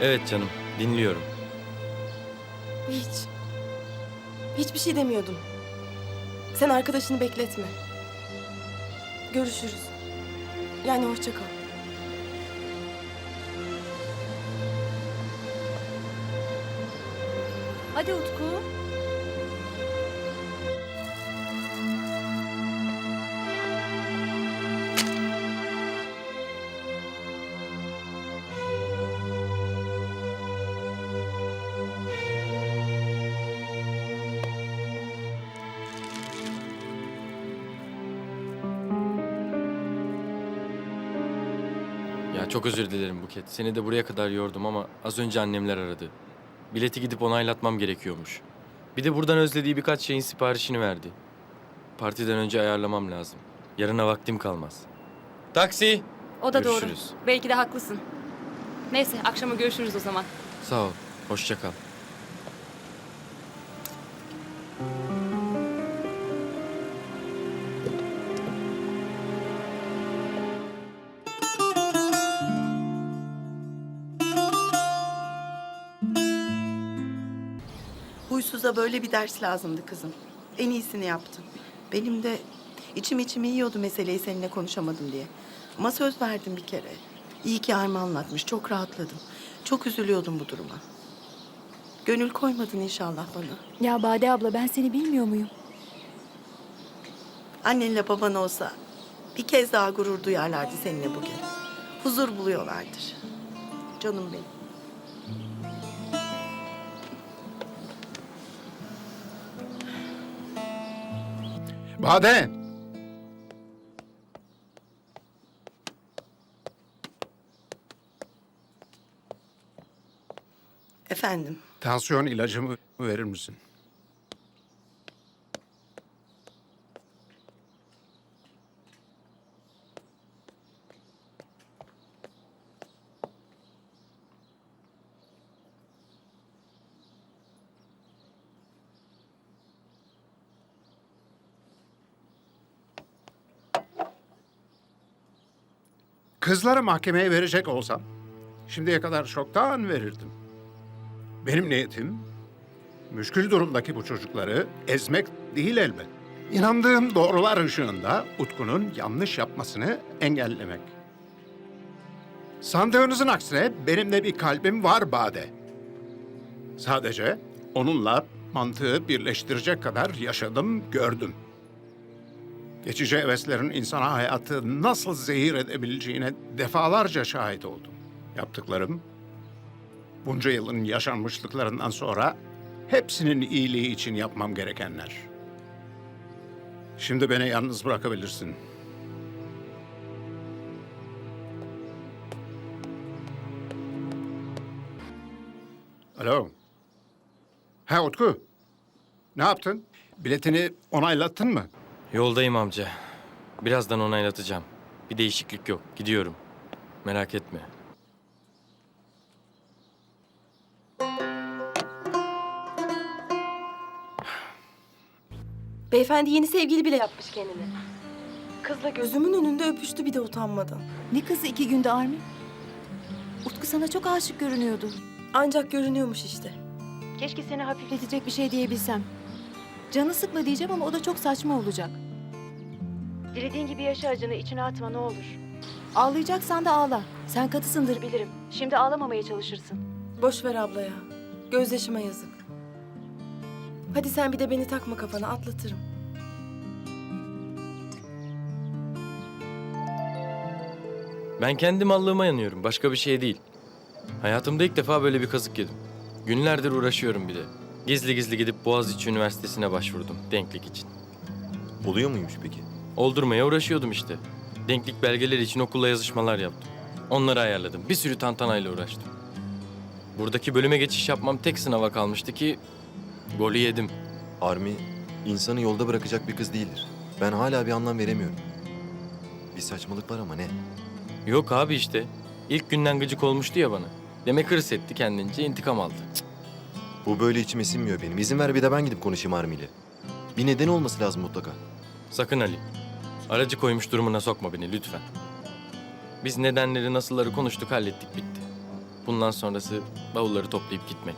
Evet canım, dinliyorum. Hiç. Hiçbir şey demiyordum. Sen arkadaşını bekletme. Görüşürüz. Yani hoşça kal. Hadi Utku. Ya çok özür dilerim Buket. Seni de buraya kadar yordum ama az önce annemler aradı. Bileti gidip onaylatmam gerekiyormuş. Bir de buradan özlediği birkaç şeyin siparişini verdi. Partiden önce ayarlamam lazım. Yarına vaktim kalmaz. Taksi! O da doğru. Görüşürüz. Belki de haklısın. Neyse akşama görüşürüz o zaman. Sağ ol. Hoşça kal. Huysuza böyle bir ders lazımdı kızım. En iyisini yaptın. Benim de içim içimi yiyordu meseleyi seninle konuşamadım diye. Ama söz verdim bir kere. İyi ki Arma anlatmış. Çok rahatladım. Çok üzülüyordum bu duruma. Gönül koymadın inşallah bana. Ya Bade abla ben seni bilmiyor muyum? Annenle baban olsa bir kez daha gurur duyarlardı seninle bugün. Huzur buluyorlardır. Canım benim. Bade! Efendim. Tansiyon ilacımı verir misin? Kızları mahkemeye verecek olsam şimdiye kadar çoktan verirdim. Benim niyetim müşkül durumdaki bu çocukları ezmek değil elbet. İnandığım doğrular ışığında Utku'nun yanlış yapmasını engellemek. Sandığınızın aksine benim de bir kalbim var Bade. Sadece onunla mantığı birleştirecek kadar yaşadım, gördüm. Geçici heveslerin insana hayatı nasıl zehir edebileceğine defalarca şahit oldum. Yaptıklarım bunca yılın yaşanmışlıklarından sonra hepsinin iyiliği için yapmam gerekenler. Şimdi beni yalnız bırakabilirsin. Alo. Ha Utku. Ne yaptın? Biletini onaylattın mı? Yoldayım amca. Birazdan onaylatacağım. Bir değişiklik yok. Gidiyorum. Merak etme. Beyefendi yeni sevgili bile yapmış kendine. Kızla gözümün önünde öpüştü bir de utanmadan. Ne kızı iki günde Armin? Utku sana çok aşık görünüyordu. Ancak görünüyormuş işte. Keşke seni hafifletecek bir şey diyebilsem. Canı sıkma diyeceğim ama o da çok saçma olacak. Dilediğin gibi yaşa acını içine atma ne olur. Ağlayacaksan da ağla. Sen katısındır bilirim. Şimdi ağlamamaya çalışırsın. Boş ver abla ya. Gözyaşıma yazık. Hadi sen bir de beni takma kafana atlatırım. Ben kendi mallığıma yanıyorum. Başka bir şey değil. Hayatımda ilk defa böyle bir kazık yedim. Günlerdir uğraşıyorum bir de. Gizli gizli gidip Boğaziçi Üniversitesi'ne başvurdum denklik için. Oluyor muymuş peki? Oldurmaya uğraşıyordum işte. Denklik belgeleri için okulla yazışmalar yaptım. Onları ayarladım. Bir sürü tantanayla uğraştım. Buradaki bölüme geçiş yapmam tek sınava kalmıştı ki golü yedim. Armi insanı yolda bırakacak bir kız değildir. Ben hala bir anlam veremiyorum. Bir saçmalık var ama ne? Yok abi işte. İlk günden gıcık olmuştu ya bana. Demek hırs etti kendince intikam aldı. Cık. Bu böyle içime sinmiyor benim. İzin ver bir de ben gidip konuşayım Armi ile. Bir nedeni olması lazım mutlaka. Sakın Ali. Aracı koymuş durumuna sokma beni lütfen. Biz nedenleri nasılları konuştuk hallettik bitti. Bundan sonrası bavulları toplayıp gitmek.